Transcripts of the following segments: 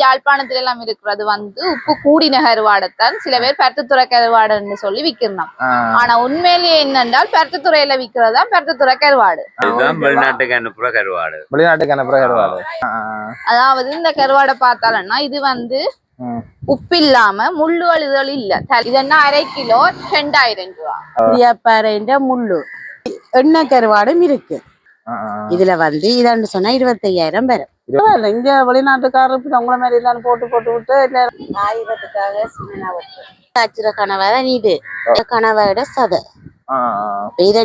யாழ்ப்பாணத்துல எல்லாம் இருக்கிறது வந்து உப்பு கூடின கருவாடைத்தான் சில பேர் பருத்துத்துறை கருவாடுன்னு சொல்லி விக்கிறோம் ஆனா உண்மையிலேயே என்னென்றால் பருத்துத்துறையில விக்கிறதா பருத்துத்துறை கருவாடு. இதுதான் வெளிநாட்டுக்கு அனுப்புற கருவாடு. வெளிநாட்டுக்கு அனுப்புற கருவாடு. அதாவது இந்த கருவாடை பார்த்தாலன்னா இது வந்து. உப்பு இல்லாம முள்ளு அழுதல் இல்ல. த- இது என்ன அரை கிலோ ரெண்டாயிரம் ரூபா. பிரியாப்பாறைன்ற முள்ளு. எண்ணெய் கருவாடும் இருக்கு. இதுல வந்து இதன்னு சொன்னா இருபத்தையாயிரம் வரும். இல்ல இங்க வெளிநாட்டுக்காரருக்கு உங்கள மாதிரி எல்லாம் போட்டு போட்டு விட்டு இல்ல ஆயிரத்துக்காக காய்ச்சிற கனவா தான் இது. சதை.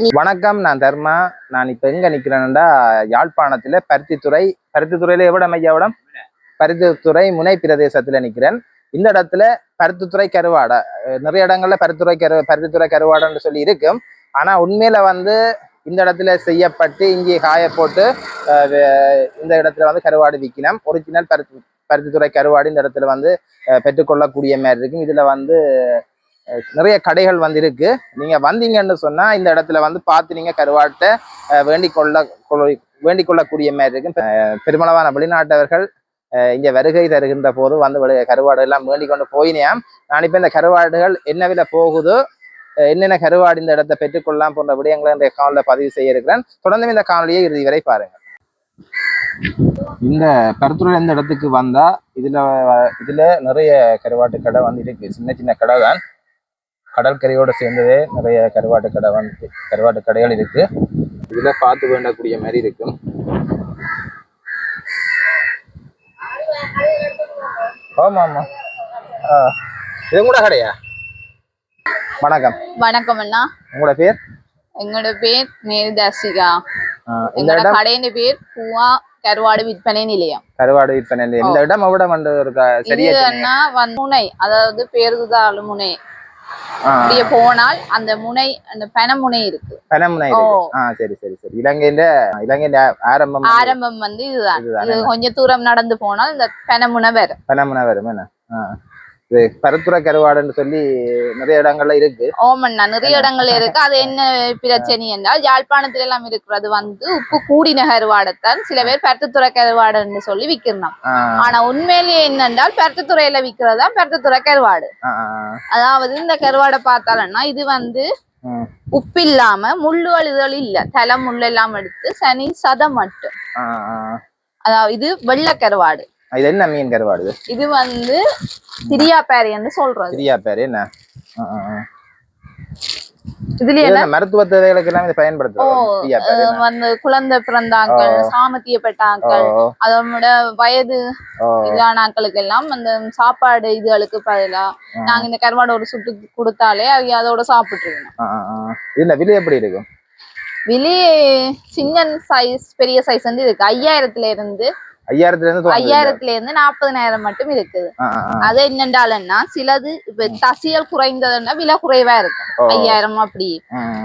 நீ வணக்கம் நான் தர்மா. நான் இப்ப எங்க நிக்கிறேன்னா யாழ்ப்பாணத்துல பருத்தித்துறை பருத்தித்துறையில எவ்வளவு மையாவிடம் பருத்தித்துறை முனை பிரதேசத்துல நிக்கிறேன். இந்த இடத்துல பருத்தித்துறை கருவாடை நிறைய இடங்கள்ல பருத்துறை கரு பருத்தித்துறை கருவாடைன்னு சொல்லி இருக்கும். ஆனா உண்மையில வந்து இந்த இடத்துல செய்யப்பட்டு இங்கே காய போட்டு இந்த இடத்துல வந்து கருவாடு விற்கலாம். ஒரிஜினல் பருத்தி பருத்தித்துறை கருவாடு இந்த இடத்துல வந்து பெற்றுக்கொள்ளக்கூடிய மாதிரி இருக்கும். இதில் வந்து நிறைய கடைகள் வந்து இருக்கு நீங்க வந்தீங்கன்னு சொன்னா இந்த இடத்துல வந்து பார்த்து நீங்க கருவாட்டை வேண்டிக் கொள்ள வேண்டிக் கொள்ளக்கூடிய மாதிரி இருக்கும். பெருமளவான வெளிநாட்டவர்கள் இங்கே இங்க வருகை தருகின்ற போது வந்து கருவாடு எல்லாம் வேண்டிக் கொண்டு போயினேன். நான் இப்போ இந்த கருவாடுகள் என்ன வில போகுதோ என்னென்ன கருவாடு இந்த இடத்தை பெற்றுக்கொள்ளலாம் போன்ற விடயங்களை இந்த காணொலியில் பதிவு செய்ய இருக்கிறேன். தொடர்ந்து இந்த காணொலியை இறுதி வரை பாருங்க இந்த கருத்துறை இந்த இடத்துக்கு வந்தா இதுல இதுல நிறைய கருவாட்டு கடை வந்து இருக்கு சின்ன சின்ன கடை தான். கடற்கரையோட சேர்ந்ததே நிறைய கருவாட்டு கடை வந்து கருவாட்டு கடைகள் இருக்கு. இதுல பார்த்து வேண்டக்கூடிய மாதிரி இருக்கும். ஆமா ஆமா இது கூட கடையா? வணக்கம். வணக்கம் அண்ணா. உங்களோட பேர்? எங்களோட பேர் மேல்தாசிகா எங்களோட கடையின் பேர் பூவா கருவாடு விற்பனை நிலையம். கருவாடு விற்பனை நிலையம். இந்த இடம் அவிடம் சரியா முனை அதாவது பேருதாளு முனை. அப்படியே போனால் அந்த முனை அந்த பனமுனை இருக்கு. பனமுனை. ஆ சரி சரி சரி. இலங்கையில இலங்கையில ஆரம்பம் ஆரம்பம் வந்து இதுதான். இது கொஞ்சம் தூரம் நடந்து போனால் இந்த பனமுனை வரும். பனமுனை வரும் என்ன. இது பருத்துறை கருவாடுன்னு சொல்லி நிறைய இடங்கள்ல இருக்கு. ஓமண்ணா நிறைய இடங்கள் இருக்கு. அது என்ன பிரச்சனை என்றால் யாழ்ப்பாணத்துல எல்லாம் இருக்கிறது வந்து உப்பு கூடின கருவாடைத்தான் சில பேர் பருத்துத்துறை கருவாடுன்னு சொல்லி விக்கிறோம் ஆனா உண்மையிலேயே என்னென்றால் பருத்துத்துறையில விக்கிறதா பருத்துத்துறை கருவாடு. அதாவது இந்த கருவாடை பார்த்தாலன்னா இது வந்து. உப்பு இல்லாம முள்ளு அழுதல் இல்ல. தலை முள்ளு எல்லாம் எடுத்து சனி சதம் மட்டும். அதாவது இது வெள்ளை கருவாடு. இது என்ன மீன் கருவாடு இது? வந்து திரியாப்பேரியன்னு சொல்றது சிரியா பேரு என்ன. இதுல இது என்ன மருத்துவ தேவைகளுக்கு எல்லாம் இதை என்ன? வந்து குழந்தை பிறந்தாக்கள். சாமத்தியப்பட்டாக்கள் ஓ, அதோட வயது ஓ, இதானாக்களுக்கு எல்லாம் அந்த சாப்பாடு இதுகளுக்கு பதிலா. நாங்க இந்த கருவாடு ஒரு சுட்டு கொடுத்தாலே அது அதோட சாப்பிட்டுருக்கணும் ஆ, ஆ, ஆ. இது என்ன விலை எப்படி இருக்கும் வெளியே சின்ன சைஸ் பெரிய சைஸ் வந்து இருக்கு ஐயாயிரத்துல இருந்து ஐயாயிரத்துல இருந்து. ஐயாயிரத்துல இருந்து நாற்பதனாயிரம் மட்டும் இருக்குது. அது என்னண்டாலன்னா சிலது இப்ப தசியல் குறைந்ததுன்னா விலை குறைவா இருக்கும். ஐயாயிரம் அப்படி.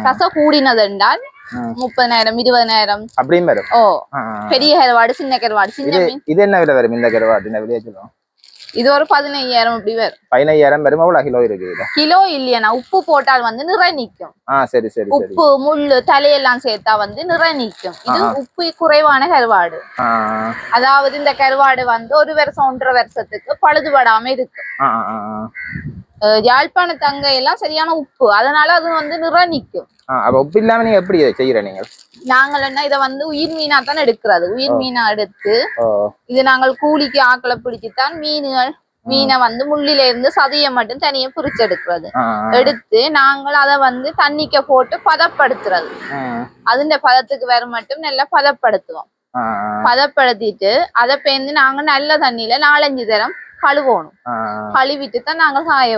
தசை கூடினதென்றால் ம். முப்பதனாயிரம் இருபதனாயிரம். அப்படியும் வரும். ஓ. பெரிய கருவாடு சின்ன கருவாடு சின்ன இது என்ன விலை வரும் இந்த கருவாடு? என்ன விலையை சொல்லுவோம் இது ஒரு பதினையாயிரம் அப்படி வரும். பதினையாயிரம் வரும் எவ்வளவு கிலோ இருக்குது கிலோ இல்லையானா உப்பு போட்டால் வந்து நிறை நிக்கும் ஆ சரி சரி உப்பு முள்ளு தலையெல்லாம் சேர்த்தா வந்து நிறை நிக்கும் இது. உப்பு குறைவான கருவாடு. அதாவது இந்த கருவாடு வந்து ஒரு வருஷம் ஒன்றரை வருஷத்துக்கு பழுதுபடாம இருக்கு யாழ்ப்பாண தங்க எல்லாம் சரியான உப்பு. அதனால அது வந்து நிறை நிக்கும் ஆ, அப்ப உப்பு இல்லாம நீங்க எப்படி இதை செய்யற நீங்கள்? நாங்கள் என்ன இதை வந்து உயிர் மீனா தான் எடுக்கிறது. உயிர் மீனா எடுத்து இது நாங்கள் கூலிக்கு ஆக்களை பிடிச்சுத்தான் மீன்கள் மீனை வந்து முள்ளில இருந்து சதையை மட்டும் தனியா பிரிச்சு எடுக்கிறது. எடுத்து நாங்கள் அதை வந்து தண்ணிக்க போட்டு பதப்படுத்துறது. அதுண்ட பதத்துக்கு வர மட்டும் நல்லா பதப்படுத்துவோம். பதப்படுத்திட்டு அதை பேர்ந்து நாங்க நல்ல தண்ணியில நாலஞ்சு தரம் கழுவணும். கழுவிட்டு தான் நாங்கள் காய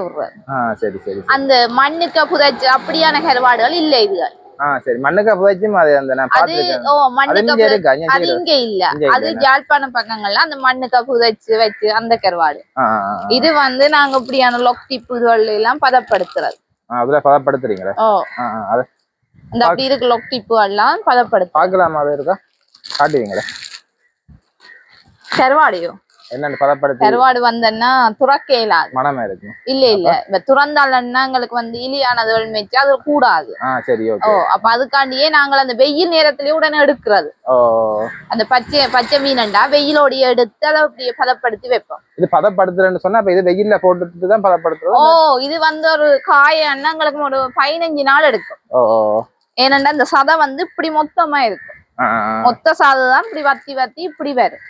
சரி சரி. அந்த மண்ணுக்கு புதைச்சு அப்படியான கருவாடுகள் இல்லை இதுகள். அது அந்த இங்க இல்ல. அது? யாழ்ப்பாண பக்கங்கள்ல அந்த மண்ணுக்கு புதைச்சு வச்சு அந்த கருவாடு. இது வந்து நாங்க இப்படியான லொக் டிப்புகள் எல்லாம் பதப்படுத்துறது. அதுல பதப்படுத்துறீங்களா? இந்த அப்படி இருக்க எல்லாம் பதப்படுத்து பார்க்கலாமா அது இருக்கா? காட்டுவீங்களா? கருவாடையோ? என்னன்னு பதப்படுத்தி கருவாடு வந்தன்னா துறக்க இயலாது. மனமே இருக்கும் இல்ல இல்ல. இப்ப துறந்தாலன்னா எங்களுக்கு வந்து இலியானதுகள் வச்சு அது கூடாது. சரி ஓ அப்ப அதுக்காண்டியே நாங்கள் அந்த வெயில் நேரத்திலேயே உடனே எடுக்கிறது. ஓ. அந்த பச்சை பச்சை மீனண்டா வெயிலோடைய எடுத்து அதை அப்படியே பதப்படுத்தி வைப்போம். இது பதப்படுத்துறேன்னு சொன்னா அப்ப இது வெயில்ல போட்டுட்டு தான் ஓ பதப்படுத்துறது இது வந்து ஒரு காய எங்களுக்கு ஒரு பதினஞ்சு நாள் எடுக்கும். ஓ ஓ. ஏனென்றா இந்த சதை வந்து இப்படி மொத்தமா இருக்கும். மொத்த சாதம் தான் இப்படி வத்தி வத்தி இப்படி வரும்.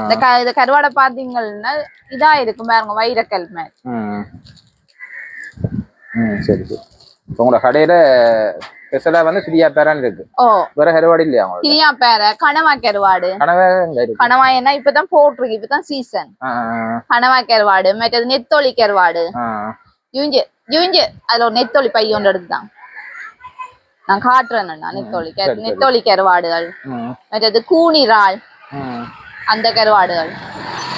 இந்த க இந்த கருவாடை பாத்தீங்கன்னா இதா இருக்கும் பாருங்க வைரக்கல் மாதிரி. சரி சரி. உங்களோட கடையில ஸ்பெஷலா வந்து ஃப்ரீயா பேரான் இருக்கு. ஓ. வேற கருவாடு இல்லையா உங்களுக்கு கிளியா பேர கனவா கருவாடு. கனவே கனவா என்ன இப்பதான் போட்டிருக்கு இப்பதான் சீசன் கனவா கருவாடு மற்றது நெத்தோலி கருவாடு. யூஞ்சு யூஞ்சு அதுல ஒரு நெத்தோலி பை ஒன்று எடுத்துதான் நான் காட்டுறேன் நான் நெத்தோலி கருவாடுகள். மற்றது கூனிரால் அந்த கருவாடுகள்.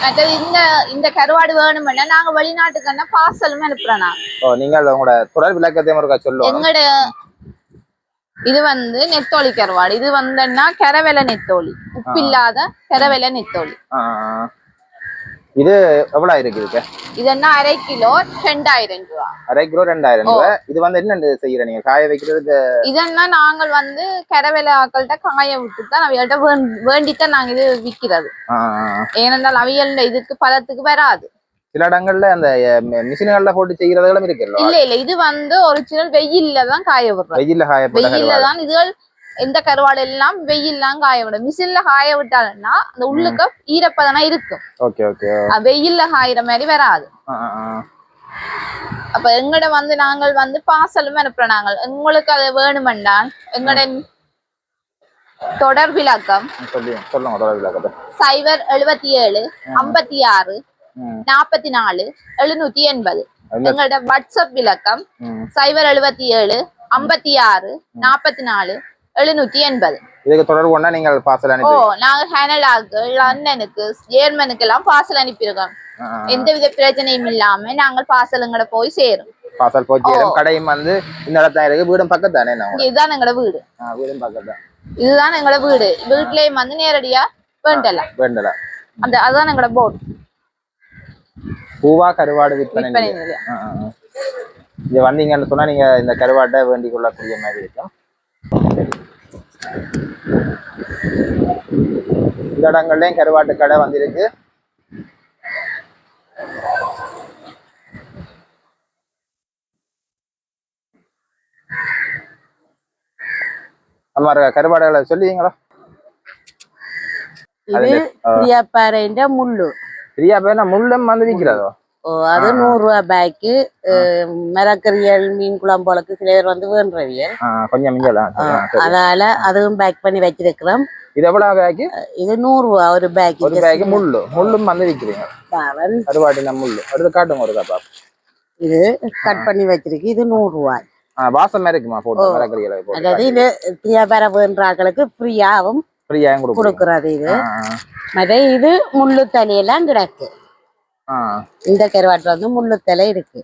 மற்றது இந்த இந்த கருவாடு வேணுமென்னா நாங்க வெளிநாட்டுக்குன்னா பார்சலும் ஓ நீங்கள் உங்களோட தொடர் விளக்கத்தை ஒருக்கா சொல்லுவோம் எங்கட இது வந்து நெத்தோலி கருவாடு. இது வந்தன்னா கரவெல நெத்தோலி. உப்பில்லாத கரவெல நெத்தோலி. இது எவ்வளவு இருக்கு இதுக்கு? இது என்ன அரை கிலோ ரெண்டாயிரம் ரூபா. அரை கிலோ ரெண்டாயிரம் ரூபாய் இது வந்து என்ன செய்யற நீங்க? காய வைக்கிறதுக்கு இதன்னா நாங்கள் வந்து கரவெல ஆக்கள்கிட்ட காய விட்டு தான் அவைகள்ட்ட வேண்- வேண்டித்தான் நாங்க இது விக்கிறது. ஏனென்றால் அவியல் இதுக்கு பதத்துக்கு வராது. சில இடங்கள்ல அந்த மிஷின்கள்ல போட்டு செய்யறதுகளும் இருக்குல்ல? இல்ல இல்ல. இது வந்து ஒரிஜினல் வெயில்ல தான் காய விடுறது வெயில்ல காயப்பட்ட வெயில்ல தான் இதுகள் எந்த கருவாடு எல்லாம் வெயில்லாம் காய விடும் மிஷின்ல காய விட்டாலும்னா அந்த உள்ளுக்க ஈரப்பதனா இருக்கும். வெயில்ல காயிற மாதிரி வராது. அப்ப எங்கட வந்து நாங்கள் வந்து பார்சலும் அனுப்புறோம் நாங்கள். உங்களுக்கு அது வேணுமென்றால் எங்கட தொடர் விளக்கம். சைபர் எழுபத்தி ஏழு ஐம்பத்தி ஆறு. நாற்பத்தி நாலு எழுநூத்தி எண்பது. எங்களோட வாட்ஸ்அப் விளக்கம். சைபர் எழுபத்தி ஏழு ஐம்பத்தி ஆறு நாற்பத்தி நாலு எழுநூத்தி எண்பது. இதுக்கு தொடர்பு கொண்டா நீங்கள் பார்சல் ஓ அனுப்பி நாங்க கனடாக்கு லண்டனுக்கு ஜெர்மனுக்கு எல்லாம் பார்சல் அனுப்பியிருக்கோம். எந்தவித பிரச்சனையும் இல்லாம நாங்கள் பார்சலுங்கட போய் சேரும். பார்சல் போச்சு கடையும் வந்து இந்த இடத்தான் இருக்கு. வீடும் பக்கத்தானே நான் இங்க இதுதான் எங்களோட வீடு. வீடும் பக்கத்தான். இதுதான் எங்களோட வீடு. வீட்லயும் வந்து நேரடியா வேண்டலாம் வேண்டல. அந்த அதுதான் எங்களோட போர்ட் பூவா கருவாடு விற்பனை. இங்க வந்தீங்கன்னு சொன்னா நீங்க இந்த கருவாட்டை வேண்டிக் கொள்ளக்கூடிய மாதிரி இருக்கும். இந்த இடங்கள்லயும் கருவாட்டு கடை வந்திருக்கு. அம்மா கருவாடுகளை சொல்லுவீங்களா? இது பிரியாப்பாறைன்ற முள்ளு. பிரியா பேர் முள்ளும் வந்து விற்கிறதோ? அது நூறு ரூபாய் பேக்கு மரக்கறியல் மீன் குழம்போலக்கு சில பேர் வந்து வேண்டுறவியல் ஆ, கொஞ்சம். அதால அதுவும் பேக் பண்ணி வச்சிருக்கிறோம். இது எவ்வளவு பேக்கு? இது நூறு ரூபா ஒரு பேக் ஒரு பேக்கு முள்ளு. முள்ளும் வந்து விற்கிறீங்க கருவாட்டின முள்ளு. அடுத்து காட்டுங்க ஒரு கப்பா இது கட் பண்ணி வச்சிருக்கு. இது நூறு ரூபாய். ஆ வாசமா இருக்குமா போட்டு? மரக்கறிகளை போட்டு அதாவது இது பிரியாபாறை வேண்டாக்களுக்கு ஃப்ரீயாகவும் ஃப்ரீயாகவும் கொடுக்கறது இது. மற்ற இது முள்ளு தலையெல்லாம் கிடக்கு. இந்த கருவாட்டில் வந்து முள்ளு தலை இருக்கு.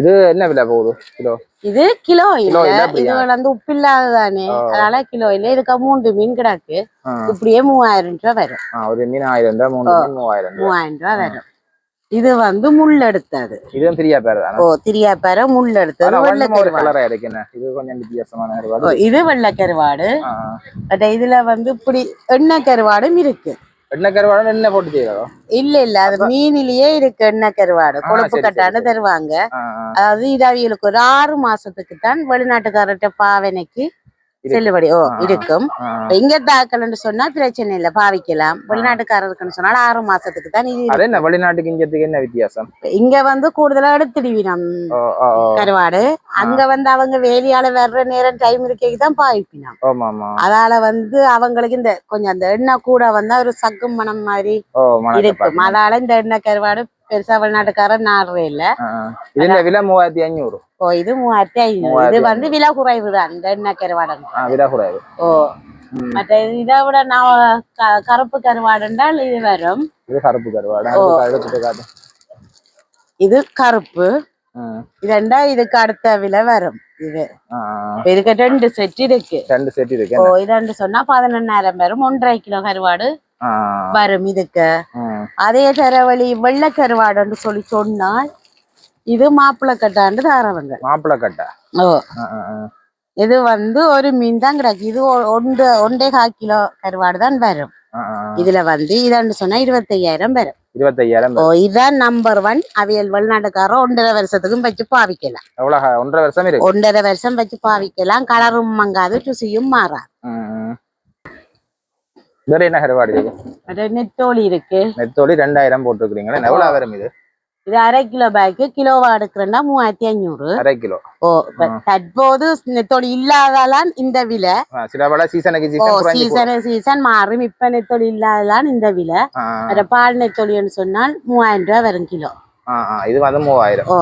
இது என்ன விலை போகுது கிலோ? இது கிலோ இல்ல. இது? வந்து உப்பில்லாததானே அதனால கிலோ இல்ல. இதுக்கு மூன்று மீன் கிடக்கு. இப்படியே மூவாயிரம் ரூபாய் வரும். ஒரு மீன் ஆயிரம் ரூபாய் மூவாயிரம் மூவாயிரம் ரூபாய் வரும். இது வந்து முள் எடுத்தது. இதுவும் ஃப்ரீயா பேர் ஓ திரியாப்பாறை முள் எடுத்தது. வெள்ளை கருவாடு. இது கொஞ்சம் வித்தியாசமான கருவாடு. இது வெள்ளை கருவாடு. பட் இதுல வந்து இப்படி எண்ணெய் கருவாடும் இருக்கு. என்ன கருவாடு என்ன போட்டு செய்யறதோ இல்ல இல்ல அது மீனிலேயே இருக்கு எண்ணெய் கருவாடு கொழுப்பு சரி. தருவாங்க. அதாவது இது அவியலுக்கு ஒரு ஆறு மாசத்துக்கு தான் வெளிநாட்டுக்காரர்கிட்ட பாவனைக்கு. செல்லுபடி. ஓ. இருக்கும். இங்க தாக்கலன்னு சொன்னா பிரச்சனை இல்ல பாவிக்கலாம். வெளிநாட்டுக்காரருக்குன்னு சொன்னா ஆறு மாசத்துக்கு தான் இது என்ன வெளிநாட்டுக்கு இங்கத்துக்கு என்ன வித்தியாசம். இங்க வந்து கூடுதலா எடுத்துடுவினம். கருவாடு. அங்க வந்து அவங்க வேலையால வர்ற நேரம் டைம் இருக்கைக்கு தான் பாவிப்பினம். அதால வந்து அவங்களுக்கு இந்த கொஞ்சம் அந்த எண்ணெய் கூட வந்தா ஒரு சக்கும் மனம் மாதிரி இருக்கும். அதால இந்த எண்ணெய் கருவாடு பெருசா வெளிநாட்டுக்காரர் நாடுறே இல்ல. இதுல விலை? மூவாயிரத்தி ஐநூறு. ஓ இது மூவாயிரத்தி ஐநூறு. இது வந்து விலை குறைவு தான் இந்த எண்ணெய் கருவாடு ஆ, விலை குறைவு. ஓ. மற்ற இதை விட நான் கருப்பு கருவாடு என்றால் இது வரும் இது கருப்பு கருவாடு. இது கருப்பு. இதண்டா இதுக்கு அடுத்த விலை வரும். இது. இதுக்கு ரெண்டு செட் இருக்கு. ரெண்டு செட் இருக்கு. ஓ இதண்டு சொன்னா பதினெண்ணாயிரம் வரும். ஒன்றரை கிலோ கருவாடு. வரும் இதுக்கு. அதே தரவழி வெள்ளக்கருவாடுன்னு சொல்லி சொன்னால் இது மாப்பிள்ளை கட்டாண்டு தாரவங்க மாப்பிளை கட்டை ஓ. இது வந்து ஒரு மீன் தான் கிடக்கு. இது ஒன்று ஒன்றே கால் கிலோ கருவாடு தான் வரும். இதுல வந்து இதாண்டு சொன்னா இருபத்தையாயிரம் வரும். இருபத்தையாயிரம் ஓ இதுதான் நம்பர் ஒன் அவியல் வெளிநாட்டுக்காரன் ஒன்றரை வருஷத்துக்கும் வச்சு பாவிக்கலாம். ஒன்றரை வருஷம் ஒன்றரை வருஷம் வச்சு பாவிக்கலாம். கலரும் மங்காது ருசியும் மாறாது. வேற என்ன கருவாடு இருக்கு? நெத்தோலி இருக்கு. நெத்தோலி ரெண்டாயிரம் போட்டுருக்கீங்களா எவ்வளவு வரும் இது? இது அரை கிலோ பேக்கு கிலோவா எடுக்கிறேன்னா மூவாயிரத்தி ஐநூறு. அரை கிலோ. ஓ தற்போது நெத்தோலி இல்லாதாலாம் இந்த விலை. சில பல சீசனுக்கு சீசன். சீசன் சீசன் மாறும். இப்ப நெத்தோலி இல்லாதலாம் இந்த விலை. அத பால் நெத்தோலின்னு சொன்னால் மூவாயிரம் ரூபாய் வரும் கிலோ. இது வந்து மூவாயிரம். ஓ.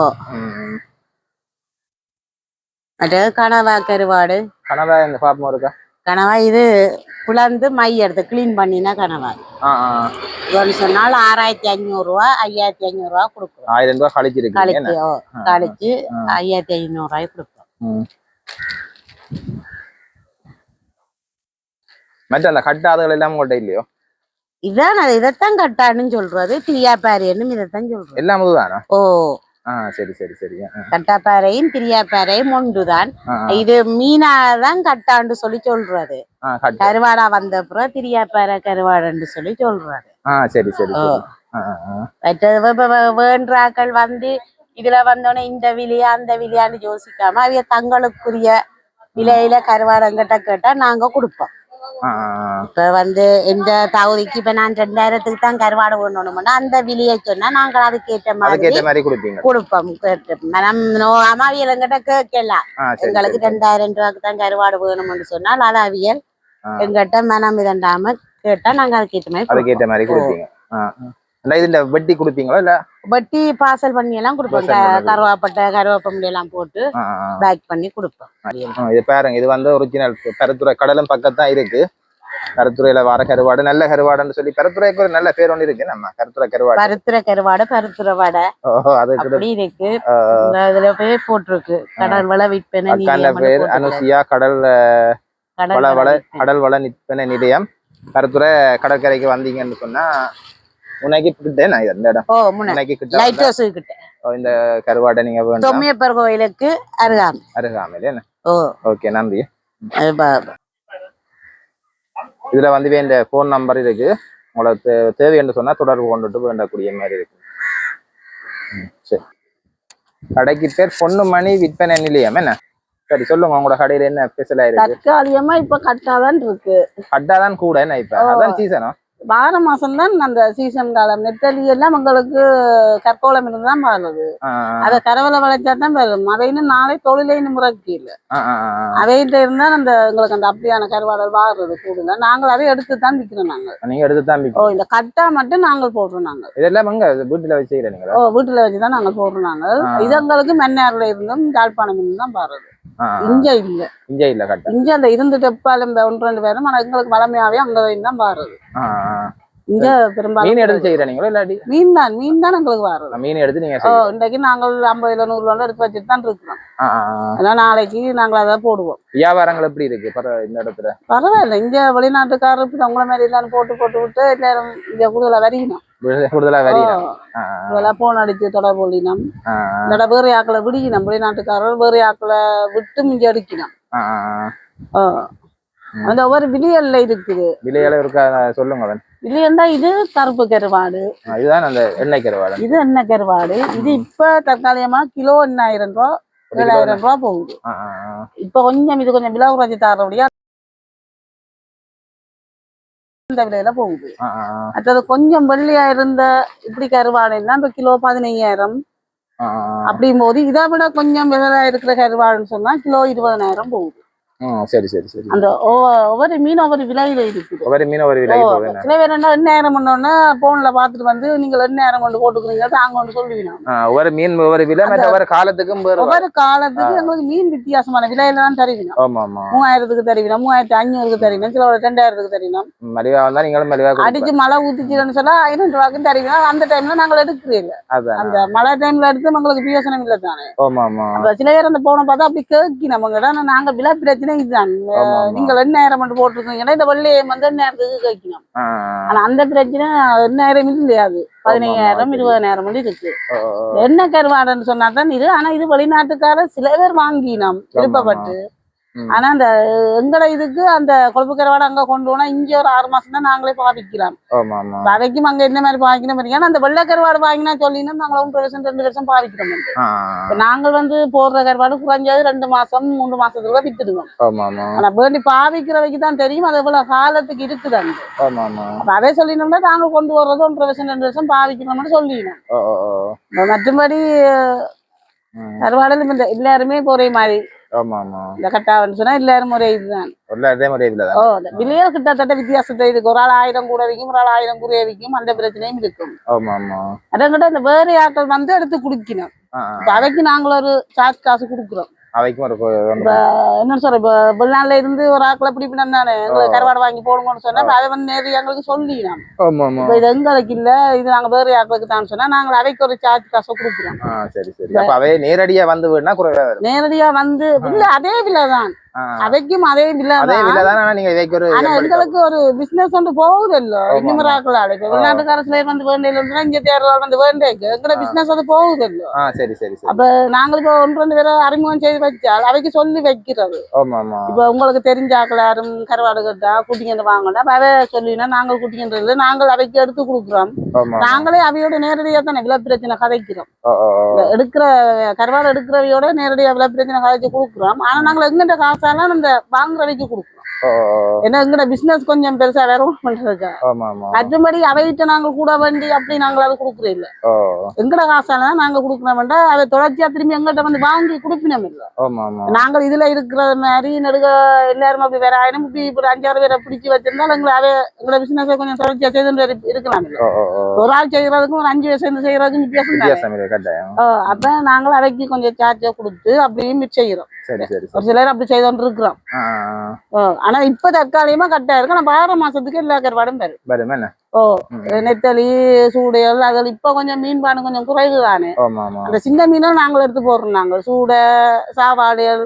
அது கனவா கருவாடு. கனவா இந்த பாப்பம் இருக்கா? கனவா இது புலந்து மை எடுத்து கிளீன் பண்ணினா கனவா. இவன்னு சொன்னால் ஆறாயிரத்தி ஐநூறு ரூபா ஐயாயிரத்தி ஐநூறு ரூபா கொடுக்குறோம். ஆயிரம் ரூபாய் கழிச்சிருக்கு கழிச்சு. கழிச்சு. ஐயாயிரத்தி ஐநூறு ரூபாய் கொடுக்குறோம். மற்ற அந்த கட்டாதுகள் எல்லாம் உங்கள்ட்ட இல்லையோ? இதான் இதைத்தான் கட்டான்னு சொல்றது. திரியாப்பாறைன்னு இதைத்தான் சொல்றது. எல்லாம் ஓ. சரி சரி சரி. கட்டாப்பாறையும் திரியாப்பாறையும் ஒன்றுதான். இது மீனாதான் கட்டான்னு சொல்லி சொல்றது கருவாடா வந்த அப்புறம் திரியாப்பாறை கருவாடுன்னு சொல்லி சொல்றது ஆ சரி சரி வேண்டாக்கள் வந்து இதுல வந்தோடனே இந்த விலையா அந்த விலையான்னு யோசிக்காம அவைய தங்களுக்குரிய விலையில கருவாடங்கிட்ட கேட்டா நாங்க கொடுப்போம். இப்ப வந்து எந்த தகுதிக்கு இப்ப நான் ரெண்டாயிரத்துக்கு தான் கருவாடு வேணும்னா அந்த விலையை சொன்னா நாங்க அதுக்கேற்ற மாதிரி கொடுப்போம் கேட்டு மனம் நோகாம அவியல் எங்கிட்ட கேட்கலாம் எங்களுக்கு. ரெண்டாயிரம் ரூபாய்க்கு தான் கருவாடு வேணும்னு சொன்னால் அது அவியல். எங்கிட்ட மனம் இதண்டாம கேட்டா நாங்க அதுக்கேற்ற மாதிரி. அதுக்கேற்ற மாதிரி கொடுப்பீங்க ஆ, ஆ. இல்ல இது இந்த வெட்டி கொடுப்பீங்களா இல்ல? வட்டி பார்சல் பண்ணி எல்லாம் கொடுப்போம். கருவாப்பட்டை கருவேப்பம்பளி எல்லாம் போட்டு. பேக் பண்ணி கொடுப்போம். இது பாருங்க இது வந்து ஒரிஜினல் பெருத்துறை கடலும் பக்கத்தான் இருக்கு. கருத்துறையில வர கருவாடு நல்ல கருவாடுன்னு சொல்லி பெருத்துறைக்கு ஒரு நல்ல பேர் ஒன்று இருக்கு. நம்ம கருத்துறை கருவாடு. பருத்துற கருவாடு பருத்துற வடை. அப்படி இருக்கு. இதுல பேர் போட்டிருக்கு. கடல் வள விற்பனை பேர். அனுசியா கடல் வள வள விற்பனை. கடல் வள நிற்பனை நிலையம். கருத்துறை கடற்கரைக்கு வந்தீங்கன்னு சொன்னா உனக்கு கிட்ட நான் இந்த இடம் ஓ உனக்கு கிட்ட லைட் ஹவுஸ் கிட்ட. ஓ, இந்த கருவாடை நீங்க வேண்டாம் தொம்மியப்பர் கோயிலுக்கு அருகாம. அருகாமையில என்ன? ஓ. ஓகே நன்றி. இதுல வந்து இந்த ஃபோன் நம்பர் இருக்கு. உங்களுக்கு தேவை என்று சொன்னா தொடர்பு கொண்டுட்டு வேண்டக்கூடிய மாதிரி இருக்கு. சரி. கடைக்கு பேர் பொன்னுமணி விற்பனை நிலையம் என்ன? சரி சொல்லுங்க உங்களோட கடையில என்ன ஸ்பெஷலா இருக்கு? தற்காலிகமா இப்ப கட்டாதான் இருக்கு. கட்டாதான் கூட என்ன இப்ப. அதான் சீசனா வார மாசம் தான் அந்த சீசன் காலம். நெத்தலி எல்லாம் உங்களுக்கு கற்கோளம் இருந்து தான் பாருது அத கரவலை வளைச்சா தான் வரும் அதைன்னு நாளை தொழிலைன்னு முறைக்கு இல்ல அவைகிட்ட இருந்தா அந்த எங்களுக்கு அந்த அப்படியான கருவாடல் வாடுறது கூடுங்க நாங்கள் அதை எடுத்து தான் விற்கிறோம் நாங்கள் நீங்க எடுத்து தான் ஓ. இந்த கட்டா மட்டும் நாங்கள் போடுறோம் நாங்கள். இதெல்லாம் எங்க? வீட்டுல வச்சுக்கிறீங்களா ஓ வீட்டுல வச்சுதான் நாங்கள் போடுறோம் நாங்கள். ஆ. இது எங்களுக்கு மன்னார்ல இருந்தும் யாழ்ப்பாணம் இருந்தும் தான் பாருது இங்க இல்ல. இங்க இல்ல கட்டா இங்க அந்த இருந்துட்டு எப்பாலும் ஒன்று ரெண்டு பேரும் ஆனா எங்களுக்கு வளமையாவே அங்க தான் பாருது. இங்க மீன் பெரும்பாலும் எடுத்து செய்யறீங்களா இல்லாட்டி? மீன் தான் மீன் தான் எங்களுக்கு வாருது. மீன் எடுத்து நீங்க. இன்றைக்கு நாங்கள் ஐம்பதுல நூறு ரூபா எடுத்து வச்சுட்டு தான் இருக்கிறோம். அதனால நாளைக்கு நாங்கள் அதை போடுவோம். வியாபாரங்கள் எப்படி இருக்கு இந்த இடத்துல? பரவாயில்ல இங்க வெளிநாட்டுக்காரர் உங்களை மாதிரி எல்லாம் போட்டு போட்டு விட்டு எல்லாரும் இங்க கூடுதலா வரையணும் இதெல்லாம் போன் அடிச்சு தொடர்பு கொள்ளினோம் இல்லடா வேற ஆக்களை விடிக்கணும் வெளிநாட்டுக்காரர் வேற ஆக்களை விட்டு இங்க அடிக்கணும் ஓ. அந்த ஒவ்வொரு விடியல்ல இருக்குது. விலையில இருக்கா? சொல்லுங்க அவன். விடியல்னா இது கருப்பு கருவாடு. இதுதான் அந்த எண்ணெய் கருவாடு. இது என்ன கருவாடு. இது இப்ப தற்காலிகமா கிலோ எண்ணாயிரம் ரூபா ஏழாயிரம் ரூபா போகுது. இப்ப கொஞ்சம் இது கொஞ்சம் விலை குறைச்சி தரபடியா இந்த விலையில போகுது. மற்றது கொஞ்சம் வெள்ளியா இருந்த இப்படி கருவாடுன்னா இப்ப கிலோ பதினையாயிரம். அப்படியும் போது இதை விட கொஞ்சம் விலையா இருக்கிற கருவாடுன்னு சொன்னா கிலோ இருபதனாயிரம் போகுது சரி சரி சரி. அந்த ஒவ்வொ- ஒவ்வொரு மீன் ஒவ்வொரு விலையில இருக்குது. ஒவ்வொரு மீன் ஒரு விலை என்ன? சில பேர் என்ன எண்ணாயிரம் பண்ணோன்னா போன்ல பாத்துட்டு வந்து நீங்க எண்ணாயிரம் கொண்டு போட்டுக்கிறீங்க தாங்க கொண்டு சொல்லுவீங்க ஒவ்வொரு மீன் ஒவ்வொரு விலை மற்ற ஒவ்வொரு காலத்துக்கும் ஒவ்வொரு காலத்துக்கு எங்களுக்கு மீன் வித்தியாசமான விலையில தான் தருவீங்க ஆமா ஆமா மூவாயிரத்துக்கு தருவீங்க மூவாயிரத்தி அஞ்சூறுக்கு தருவீங்க சில ஒரு ரெண்டாயிரத்துக்கு தருவீங்க மலிவா வந்தா நீங்களும் மலிவா. அடிச்சு மழை ஊத்திச்சுன்னு சொன்னா ஐநூறு ரூபாய்க்கு தருவீங்க அந்த டைம்ல நாங்கள் எடுக்கிறீங்க. அந்த மழை டைம்ல எடுத்து உங்களுக்கு பியோசனம் இல்லை தானே ஆமா ஆமா சில பேர் அந்த போன பார்த்தா அப்படி கேட்கி நமங்க நாங்க விலை பிரச்சனை பிரச்சனை இதுதான். நீங்கள் எண்ணாயிரம் மட்டும் போட்டிருக்கீங்கன்னா இந்த வெள்ளையம் வந்து எண்ணாயிரத்துக்கு வைக்கணும் ஆ, ஆனா அந்த பிரச்சனை எண்ணாயிரம் இல்லையா அது பதினையாயிரம். இருபதாயிரம் மட்டும் இருக்கு. என்ன கருவாடுன்னு சொன்னா தான் இது ஆனா இது வெளிநாட்டுக்கார சில பேர் வாங்கினோம் விருப்பப்பட்டு. ஆனா அந்த எங்கட இதுக்கு அந்த கொழுப்பு கருவாடு அங்க கொண்டு போனா இங்க ஒரு ஆறு மாசம் தான் நாங்களே பாவிக்கலாம் ஆமா வரைக்கும் அங்க என்ன மாதிரி பாவிக்கணும் பாருங்க. ஆனா அந்த வெள்ளை கருவாடு வாங்கினா சொல்லினா நாங்க ஒன்று வருஷம் ரெண்டு வருஷம் பாவிக்கிறோம் நாங்கள் வந்து போடுற கருவாடு குறைஞ்சது ரெண்டு மாசம் மூணு மாசத்துக்குள்ள வித்துடுவோம். ஆனா வேண்டி பாவிக்கிறவைக்கு தான் தெரியும். அது எவ்வளவு காலத்துக்கு இருக்குது அங்க. அதை சொல்லினோம்னா நாங்கள் கொண்டு வர்றது ஒன்றரை வருஷம் ரெண்டு வருஷம் பாவிக்கணும்னு சொல்லினோம். மற்றபடி ம். கருவாடுல இந்த எல்லாருமே ஒரே மாதிரி ஆமா ஆமா இந்த கட்டாவன்னு சொன்னா எல்லாரும் ஒரே இதுதான். ஒரு அதே மாதிரி இதுல ஓ விலையில கிட்டத்தட்ட வித்தியாசத்தை இருக்கு ஒரு ஆள் ஆயிரம் கூட விற்கும் ஒரு ஆள் ஆயிரம் குறைய விற்கும் அந்த பிரச்சனையும் இருக்கும். ஆமா ஆமா அதங்கிட்ட இந்த வேறு ஆட்கள் வந்து எடுத்து குடிக்கணும். அவைக்கு நாங்கள் ஒரு சார்ஜ் காசு கொடுக்குறோம். அவைக்கும் ஒரு என்ன சொல்ற இப்ப வெளிநாட்டுல இருந்து ஒரு ஆட்களை பிடிப்பினா தானே எங்களுக்கு கருவாடு வாங்கி போடுங்கன்னு சொன்னா அதை வந்து நேரு எங்களுக்கு ஆமா இப்ப இது எங்களுக்கு இல்ல இது நாங்க வேறு ஆட்களுக்கு தான் சொன்னா நாங்கள் அவைக்கு ஒரு சார்ஜ் காசு கொடுக்குறோம். சரி சரி. அப்ப அவையே நேரடியா வந்து குறைவா நேரடியா வந்து இல்ல அதே விலை தான் ஆ, அவைக்கும் அதே அதே தான் நீங்க ஒரு ஆனா எங்களுக்கு ஒரு பிசினஸ் ஒன்று போகுது இல்ல ஆட்களால இப்ப வெளிநாட்டுக்கார சிலர் வந்து வேண்டையில இருந்தா இங்க தேர்தல் வந்து வேண்டேக்கு. எங்கட பிசினஸ் அது போகுது இல்ல சரி சரி அப்ப நாங்கள் இப்ப ஒன்று ரெண்டு பேரை அறிமுகம் செய்து வச்சால் அவைக்கு சொல்லி வைக்கிறது. இப்ப உங்களுக்கு தெரிஞ்ச ஆக்கள் யாரும் கருவாடு கட்டா குட்டிங்கன்னு வாங்கினா அவை சொல்லினா நாங்கள் குட்டிங்கன்றது நாங்கள் அவைக்கு எடுத்து கொடுக்குறோம். நாங்களே அவையோட நேரடியா தானே விலை பிரச்சனை கதைக்கிறோம். எடுக்கிற கருவாடு எடுக்கிறவையோட நேரடியா விலை பிரச்சனை கதைச்சு கொடுக்குறோம். ஆனா நாங்கள் எங்கிட்ட காசாலாம் இந்த வாங்குறவைக்கு கொடுக்குறோம். ஏன்னா எங்கட பிசினஸ் கொஞ்சம் பெருசா வேற பண்றதுக்கா மற்றபடி அவைகிட்ட நாங்க கூட வண்டி அப்படி நாங்கள் அதை கொடுக்குறோம் இல்ல எங்கட காசால தான் நாங்க கொடுக்குறோம்டா அதை தொடர்ச்சியா திரும்பி எங்கிட்ட வந்து வாங்கி கொடுப்பினோம் இல்ல. நாங்கள் இதுல இருக்கிற மாதிரி நடுக எல்லாரும் அப்படி வேற ஆயிரம் இப்படி இப்படி அஞ்சாறு பேரை பிடிச்சி வச்சிருந்தாலும் எங்களை அவை எங்களோட பிசினஸ் கொஞ்சம் தொடர்ச்சியா செய்து இருக்கலாம் இல்ல. ஒரு ஆள் செய்யறதுக்கும் ஒரு அஞ்சு சேர்ந்து செய்யறதுக்கும் வித்தியாசம் அப்ப நாங்கள் அவைக்கு கொஞ்சம் சார்ஜா கொடுத்து அப்படியும் செய்யறோம். ஒரு சிலர் அப்படி செய்தோன்னு இருக்கிறோம். ஆனா இப்ப தற்காலிகமா கட்டா இருக்கு. ஆனா ஆறு மாசத்துக்கு எல்லா கருவாடும் வரும். ஓ. நெத்தலி சூடையல் அதில் இப்ப கொஞ்சம் மீன்பாடு கொஞ்சம் குறைவு தானே. அந்த சின்ன மீனும் நாங்கள் எடுத்து போடுறோம் நாங்கள். சூடை சாவாடியல்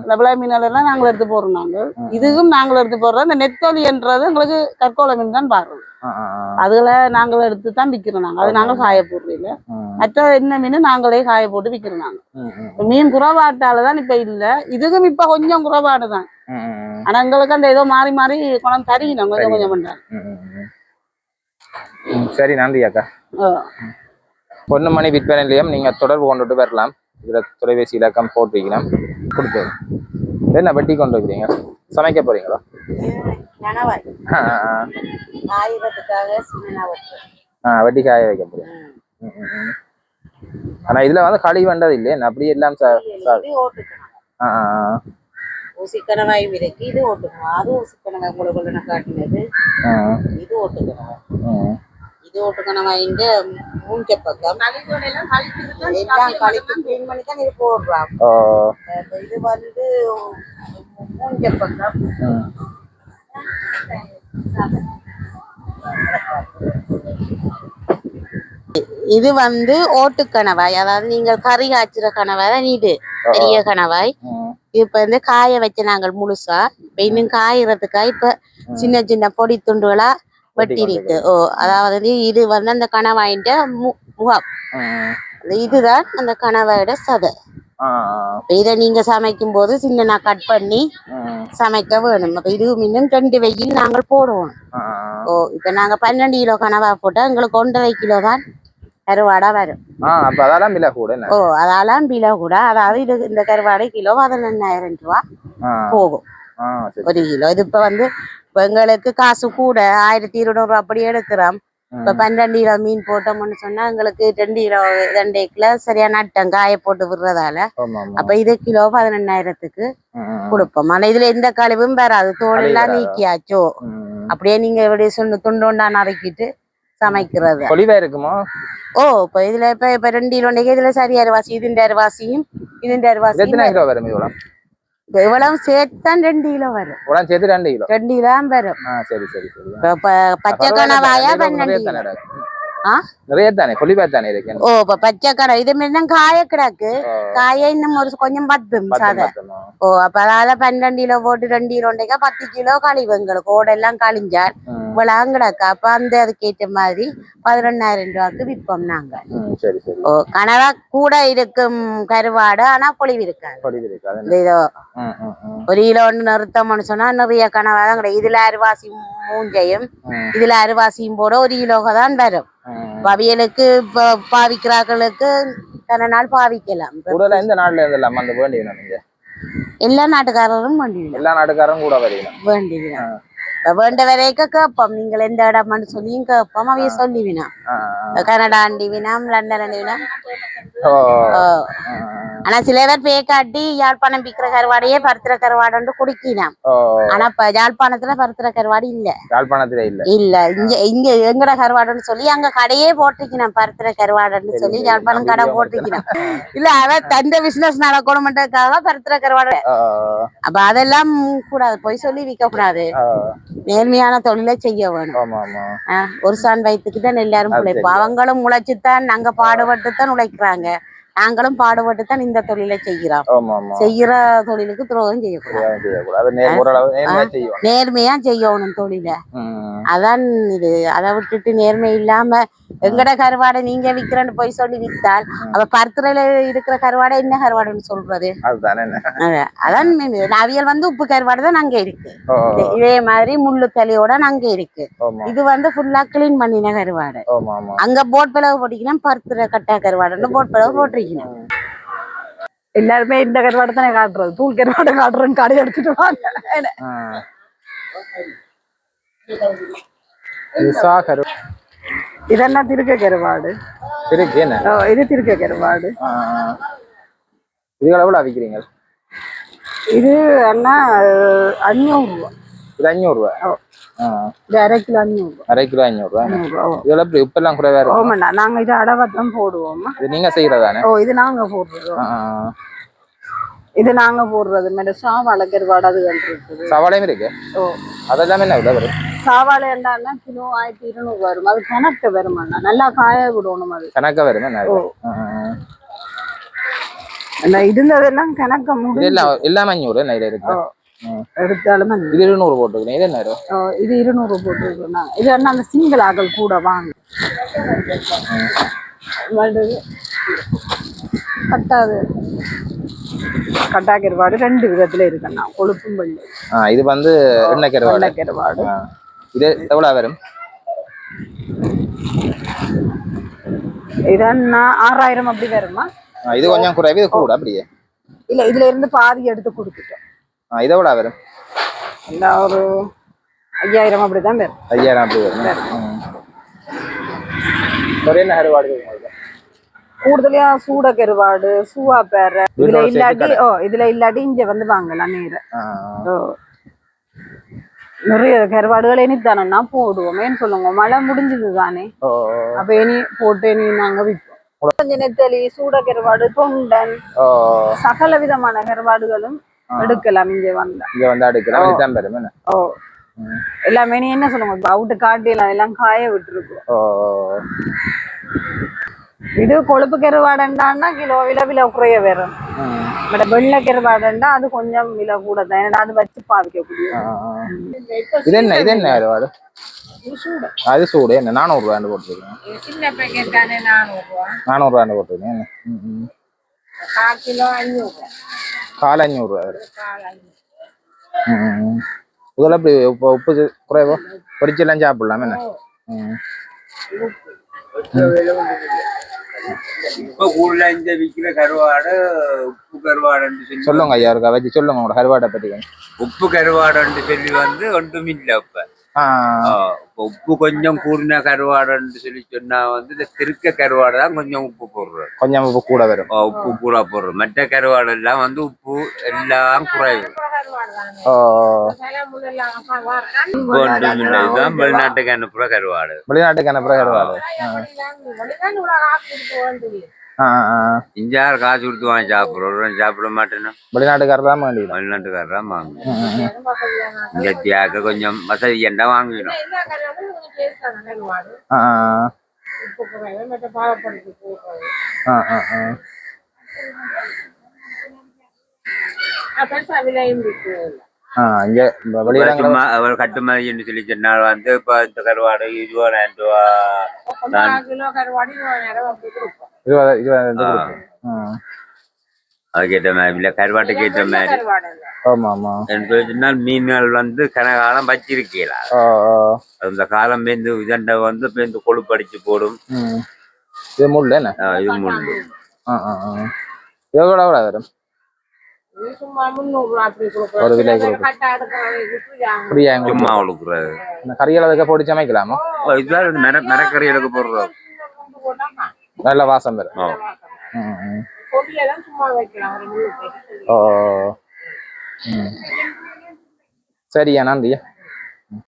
இந்த விளை மீனல் எல்லாம் நாங்கள் எடுத்து போடுறோம் நாங்கள். இதுவும் நாங்கள் எடுத்து போடுறோம். இந்த நெத்தலின்றது எங்களுக்கு கற்கோள மீன் தான் பாடுறோம் அதுல நாங்கள் எடுத்து தான் விற்கிறோம் நாங்கள் அது நாங்கள் காய ம், மற்ற என்ன மீன் நாங்களே காய போட்டு விற்கிறோம் நாங்கள் ம், ம், இப்ப மீன் குறைபாட்டால தான் இப்ப இல்ல. இதுக்கும் இப்ப கொஞ்சம் குறைபாடு தான். ஆனா எங்களுக்கு அந்த ஏதோ மாறி மாறி குணம் தரீங்க கொஞ்சம் கொஞ்சம். ம், சரி நன்றி அக்கா. பொண்ணு மணி விற்பனை நிலையம் நீங்க தொடர்பு கொண்டுட்டு வரலாம். இதுல தொலைபேசி இலக்கம் போட்டிருக்கலாம் கொடுத்து. என்ன வெட்டி கொண்டு வைக்கிறீங்க? சமைக்க போறீங்களா? வெட்டி காய வைக்க போறீங்க. ஆனா இதுல வந்து களி வந்தது இல்லையே? அப்படியே எல்லாம் ச- ச- இது ஓட்டுக்கணும். ஆ, ஆ, ஆ. ஊசிக்கணவாய் இருக்கு இது ஓட்டுக்கணும். அது ஊசிக்கணவாய் உங்களுக்கு காட்டினது. இது ஓட்டுக்கணும். இது ஓட்டுக்கணவாயிന്റെ மூஞ்ச பக்கம் எல்லாம் கழித்து கிளீன் பண்ணி தான் இது போடுறான். இது வந்து மூஞ்ச பக்கம். இது வந்து ஓட்டு கணவாய். அதாவது நீங்கள் கறி காய்ச்சுற கணவாய் தான் இது. பெரிய கணவாய். இப்ப வந்து காய வச்ச நாங்கள் முழுசா. இப்ப இன்னும் காயறதுக்கா இப்ப சின்ன சின்ன பொடி துண்டுகளா வெட்டி இருக்கு ஓ அதாவது இது வந்து அந்த கணவாயின்ற மு- முகம். இதுதான் அந்த கணவாயோட சதை. இதை நீங்க சமைக்கும் போது சின்ன கட் பண்ணி. சமைக்க வேணும். அப்ப இதுவும் இன்னும் ரெண்டு வெயில் நாங்கள் போடுவோம். ஓ இப்ப நாங்க பன்னெண்டு கிலோ கனவா போட்டா எங்களுக்கு ஒன்றரை கிலோ தான் கருவாடா வரும். அப்ப அதெல்லாம் விலை கூட ஓ அதாவது இது இந்த கருவாடை கிலோ பதினெண்ணாயிரம் ரூபா போகும். ஒரு கிலோ. இது இப்ப வந்து இப்ப எங்களுக்கு காசு கூட ஆயிரத்தி இருநூறு அப்படி எடுக்கிறோம். இப்ப. பன்னெண்டு கிலோ மீன் போட்டோம்னு சொன்னா எங்களுக்கு ரெண்டு கிலோ ரெண்டு கிலோ சரியா நட்டம் காய போட்டு விடுறதால. அப்ப இது கிலோ பதினெண்ணாயிரத்துக்கு ம், கொடுப்போம். ஆனா இதுல எந்த கழிவும் வராது. தோல் எல்லாம் வராது. நீக்கியாச்சோ. அப்படியே நீங்க இப்படி சொன்னு துண்டோண்டா நறுக்கிட்டு சமைக்கிறது. இருக்குமோ? ஓ இப்ப இதுல இப்ப இப்ப ரெண்டு கிலோண்டைக்கு இதுல சரி அரிவாசி இதுண்ட அரிவாசியும் இதுண்ட இது அரிவாசியும் இவ்வளவு சேர்த்து தான் ரெண்டு கிலோ வரும். உடனே சேர்த்து ரெண்டு கிலோ? ரெண்டு கிலோ வரும். சரி சரி சரி. பச்சை கிலோ? பன்னெண்டு காய இன்னும் ஒரு கொஞ்சம் பத்தும் பத்து சாத பத்துமா ஓ அப்ப அதால பன்னெண்டு கிலோ போட்டு ரெண்டு கிலோண்டேக்கா பத்து கிலோ கழிவு எங்களுக்கு ஓடெல்லாம் கழிஞ்சால் ம், இவ்வளவு கிடக்கு அப்ப அந்த அதுக்கேற்ற மாதிரி பதினொன்னாயிரம் ரூபாய்க்கு விற்போம் நாங்க ஓ கனவா கூட இருக்கும் கருவாடு ஆனா பொழிவு இருக்காது இதோ ஒரு கிலோ ஒன்று நிறுத்தம்னு சொன்னா நிறைய கனவா தான் கிடையாது இதுல அரிவாசி மூஞ்சையும் இதுல அரிவாசியும் போட ஒரு கிலோக தான் வரும் இப்ப பாவிக்கிறார்களுக்கு தன நாள் பாவிக்கலாம். கூடல எந்த நாட்டுல இருந்தெல்லாம் அந்த நீங்க எல்லா நாட்டுக்காரரும் வேண்டிவிடும் எல்லா நாட்டுக்காரரும் கூட வரீங்க வேண்டிவிடும் இப்ப வேண்ட வரைக்கும் கேட்போம் நீங்கள் எந்த இடம்னு சொல்லியும் கேட்போம் அவைய சொல்லிவினா கனடா அண்டிவினாம் லண்டன் அண்டிவினாம் ஓ ஓ. ஆ, ஆனா சில பேர் பே காட்டி யாழ்ப்பாணம் விக்கிற கருவாடையே பருத்திர கருவாடுன்னு குடிக்கினாம். ஆனா இப்ப யாழ்ப்பாணத்துல பருத்திர கருவாடு இல்ல. யாழ்ப்பாணத்துல இல்ல. இல்ல. இங்க இங்க எங்கட கருவாடுன்னு சொல்லி அங்க கடையே போட்டிருக்கணும் பருத்திர கருவாடுன்னு சொல்லி யாழ்ப்பாணம் கடை போட்டிருக்கணும் இல்ல அவ தந்த பிசினஸ் நடக்கணும்ன்றதுக்காக பருத்திர கருவாடு. அப்ப அதெல்லாம் கூடாது. போய் சொல்லி விற்க கூடாது நேர்மையான தொழிலை செய்ய வேணும். ஒரு சான் வயிற்றுக்கு தான் எல்லாரும் உழைப்போம். அவங்களும் உழைச்சுத்தான் நாங்க பாடுபட்டு தான் உழைக்கிறாங்க. நாங்களும் பாடுபட்டு தான் இந்த தொழிலை செய்கிறோம். செய்யற தொழிலுக்கு துரோகம் செய்யக்கூடாது. நேர்மையா செய்யணும் தொழிலை. அதான் இது. அதை விட்டுட்டு நேர்மை இல்லாம எங்கட கருவாடை நீங்க விக்கிறேன்னு போய் சொல்லி வித்தால் அவ பருத்துறையில இருக்கிற கருவாடை என்ன கருவாடுன்னு சொல்றது? அதான். அவியல் வந்து உப்பு கருவாடு தான் அங்க இருக்கு. இதே மாதிரி முள்ளு தலையோட அங்க இருக்கு. இது வந்து ஃபுல்லா கிளீன் பண்ணின கருவாடு. அங்க போட் பிளவு போட்டிக்கணும் பருத்துற கட்டா கருவாடுன்னு போட் பிளவு போட்டிருக்கணும் எல்லாருமே இந்த கருவாடு தானே காட்டுறது. தூள் கருவாடு காட்டுறேன்னு கடை எடுத்துட்டு வாங்க. இதெல்லாம் திருக்க கருவாடு. இது திருக்க கருவாடு. இதுகள் எவ்வளோ விற்கிறீங்க இது அண்ணா அஞ்சூறு ரூபா. இது அஞ்சூறு ரூபா. ஆ, இது அரை கிலோ அஞ்சூறு. அரை கிலோ அஞ்சூறு. இதெல்லாம் எப்படி? குறைவா இருக்கும்? நாங்க இது அடவா தான் போடுவோம் இது நீங்க செய்யறதானே? ஓ இது நாங்க ஆ. இது நாங்க போடுறது. மேடம் சாவாழை கருவாடு அது இருக்குது இருக்கு. ஓ. அதெல்லாம் என்ன விலை வரும்? சாவாழை என்னன்னா கிலோ ஆயிரத்தி இருநூறு வரும். அது கணக்கு வருமாண்ணா. நல்லா காய விடணும் அது. கணக்கா வரும்? ஓ. இருந்ததெல்லாம் கணக்க முடியும் எல்லாம் எல்லாம் அஞ்சூறு என்ன இதுல இருக்கு. எடுத்தாலும் இது இருநூறு போட்டுக்கிறேன் இது என்ன இது இருநூறு போட்டுருக்கோம் இது என்ன அந்த சிங்கிள் ஆக்கள் கூட வாங்க. கட்டாது கட்டா கருவாடு ரெண்டு விதத்துல இருக்குண்ணா. கொழுப்பும் வெள்ளை. ஆ இது வந்து எண்ணெய் கருவாடு வெள்ளை கருவாடு. இது எவ்வளவு வரும்? இதன்னா ஆறாயிரம் அப்படி வருமா? இது கொஞ்சம் குறைவு கூட அப்படியே. இல்ல இதுல இருந்து பாதி எடுத்து கொடுத்துட்டோம். இது எவ்வளவு வரும் எல்லா ஒரு ஐயாயிரம் அப்படிதான் வரும் ஐயாயிரம் அப்படி வரும். ஒரு என்ன கருவாடு இருக்கு உங்களுக்கு? கூடுதலா சூட கருவாடு சூவா பேர இதுல இல்லாட்டி. ஓ இதுல இல்லாட்டி இங்க வந்து வாங்கலாம் நேர. நிறைய கருவாடுகள் இனி தானே போடுவோம். ஏன்னு சொல்லுங்க மழை முடிஞ்சது தானே. அப்ப இனி போட்டு இனி நாங்க விற்போம் நெத்தலி சூட கருவாடு தொண்டன் சகல விதமான கருவாடுகளும் எடுக்கலாம் இங்க வந்தா. இங்க வந்து அடுக்கலாம். இதுதான் பெரும் என்ன? ஓ. எல்லாமே நீ என்ன சொல்லுங்க இப்ப அவுட்டு காட்டிலாம் எல்லாம் காய விட்டுருக்கோம். ஓ இது கொழுப்பு கருவாடுண்டான்னா கிலோ விலை விலை குறைய வரும். பட் வெள்ளை கருவாடுண்டா அது கொஞ்சம் விலை கூட தான் ஏன்னா அது வச்சு பாவிக்கக்கூடிய. இது. என்ன இது என்ன கருவாடு? அது சூடு. என்ன நானூறு ரூபாண்டு போட்டுருக்கேன் சின்ன பேக்கெட் தானே நானூறு ரூபா நானூறு ரூபாண்டு போட்டுருக்கேன் என்ன? ம், ம். கால் கிலோ அஞ்சூறு கால் அஞ்சூறு ரூபா. இதெல்லாம் எப்படி உப்பு உப்பு குறைவோ? பொரிச்செல்லாம் சாப்பிடலாம் என்ன. இப்ப இந்த விக்கிற கருவாடு உப்பு கருவாடுன்னு சொல்லி சொல்லுங்க ஐயா இருக்கா வச்சு சொல்லுங்க உங்களோட கருவாடை பற்றி. உப்பு கருவாடுன்னு சொல்லி வந்து ஒன்றும் இல்லை இப்ப இப்ப. உப்பு கொஞ்சம் கூடின கருவாடுன்னு சொல்லி சொன்னா வந்து இந்த திருக்க கருவாடு தான் கொஞ்சம் உப்பு போடுறது கொஞ்சம் உப்பு கூட வரும் உப்பு கூட போடுறது மற்ற கருவாடு எல்லாம் வந்து உப்பு எல்லாம் குறைவு இதுதான் வெளிநாட்டுக்கு அனுப்புற கருவாடு வெளிநாட்டுக்கு அனுப்புற கருவாடு. இஞ்சாறு காசு கொடுத்து வாங்கி சாப்பிடுறோம். சாப்பிட மாட்டேன்னா? வெளிநாட்டுக்காரர் தான் வேண்டியது வெளிநாட்டுக்காரர் தான் வாங்கணும் இந்த தியாக கொஞ்சம் வசதி என்ன வாங்கிடும் ஆ ஆ, சும்மா அவர் கட்டுமதின்னு சொல்லி சொன்னால் வந்து இப்ப இந்த கருவாடு இருபதாயிரம் ரூபா. அதுக்கேற்ற மாதிரி இல்ல கருவாட்டுக்கு ஏற்ற மாதிரி. ஆமா ஆமா என்று சொன்னால் மீன்கள் வந்து கனகாலம் ஆ அந்த காலம் பேந்து இதண்ட வந்து பேந்து கொழுப்படிச்சு போடும். ம். இது முள்ளு இது முள்ளு. கூட வரும். ஒரு விலை கொடுக்கும் அப்படியா சும்மா உழுக்குறது இந்த கறிகள் அதுக்கு போட்டு சமைக்கலாமா? இந்த மர மரக்கறிகளுக்கு போடுறது. நல்ல வாசம் வரும். ஓ. சரியா நன்றியா